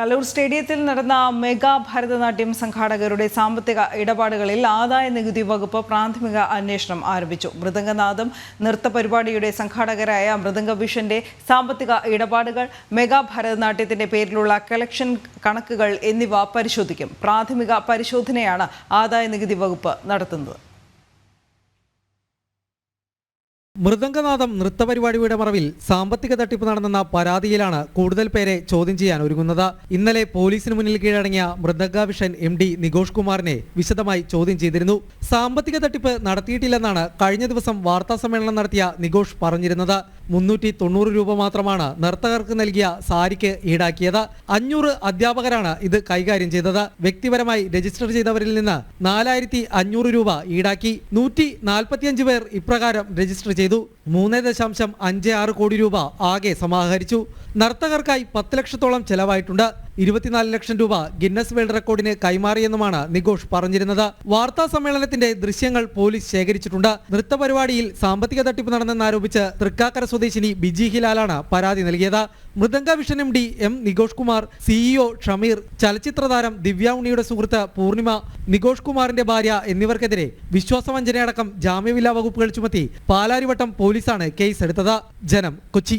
കലൂർ സ്റ്റേഡിയത്തിൽ നടന്ന മെഗാ ഭരതനാട്യം സംഘാടകരുടെ സാമ്പത്തിക ഇടപാടുകളിൽ ആദായ നികുതി വകുപ്പ് പ്രാഥമിക അന്വേഷണം ആരംഭിച്ചു. മൃദംഗനാഥം നൃത്ത പരിപാടിയുടെ സംഘാടകരായ മൃദംഗ വിഷന്റെ സാമ്പത്തിക ഇടപാടുകൾ മെഗാ ഭരതനാട്യത്തിന്റെ പേരിലുള്ള കളക്ഷൻ കണക്കുകൾ എന്നിവ പരിശോധിക്കും. പ്രാഥമിക പരിശോധനയാണ് ആദായ നികുതി വകുപ്പ് നടത്തുന്നത്. മൃദംഗനാഥം നൃത്തപരിപാടിയുടെ മറവിൽ സാമ്പത്തിക തട്ടിപ്പ് നടന്നെന്ന പരാതിയിലാണ് കൂടുതൽ പേരെ ചോദ്യം ചെയ്യാൻ ഒരുങ്ങുന്നത്. ഇന്നലെ പോലീസിന് മുന്നിൽ കീഴടങ്ങിയ മൃദംഗാവിഷൻ എം ഡി നികോഷ് കുമാറിനെ വിശദമായി ചോദ്യം ചെയ്തിരുന്നു. സാമ്പത്തിക തട്ടിപ്പ് നടത്തിയിട്ടില്ലെന്നാണ് കഴിഞ്ഞ ദിവസം വാർത്താ സമ്മേളനം നടത്തിയ നികോഷ് പറഞ്ഞിരുന്നത്. മുന്നൂറ്റി തൊണ്ണൂറ് രൂപ മാത്രമാണ് നർത്തകർക്ക് നൽകിയ സാരിക്ക് ഈടാക്കിയത്. അഞ്ഞൂറ് അധ്യാപകരാണ് ഇത് കൈകാര്യം ചെയ്തത്. വ്യക്തിപരമായി രജിസ്റ്റർ ചെയ്തവരിൽ നിന്ന് നാലായിരത്തി അഞ്ഞൂറ് രൂപ ഈടാക്കി. നൂറ്റി നാൽപ്പത്തിയഞ്ച് പേർ ഇപ്രകാരം രജിസ്റ്റർ ചെയ്തു. ചെയ്തു മൂന്ന് ദശാംശം അഞ്ച് ആറ് കോടി രൂപ ആകെ സമാഹരിച്ചു. നർത്തകർക്കായി പത്ത് ലക്ഷത്തോളം ചെലവായിട്ടുണ്ട്. ഇരുപത്തിനാല് ലക്ഷം രൂപ ഗിന്നസ് വേൾഡ് റെക്കോർഡിന് കൈമാറിയെന്നുമാണ് നിഘോഷ് പറഞ്ഞിരുന്നത്. വാർത്താ സമ്മേളനത്തിന്റെ ദൃശ്യങ്ങൾ പോലീസ് ശേഖരിച്ചിട്ടുണ്ട്. നൃത്തപരിപാടിയിൽ സാമ്പത്തിക തട്ടിപ്പ് നടന്നെന്നാരോപിച്ച് തൃക്കാക്കര സ്വദേശിനി ബിജി ഹിലാലാണ് പരാതി നൽകിയത്. Mridanga vision M D M Nighosh Kumar CEO Shameer ചലച്ചിത്രതാരം Divya ഉണ്ണിയുടെ സുഹൃത്ത് പൂർണിമ നിഘോഷ് കുമാറിന്റെ ഭാര്യ എന്നിവർക്കെതിരെ വിശ്വാസവഞ്ചനയടക്കം ജാമ്യമില്ലാ വകുപ്പുകൾ ചുമത്തി പാലാരിവട്ടം പോലീസാണ് കേസ് എടുത്തത്. ജനം കൊച്ചി.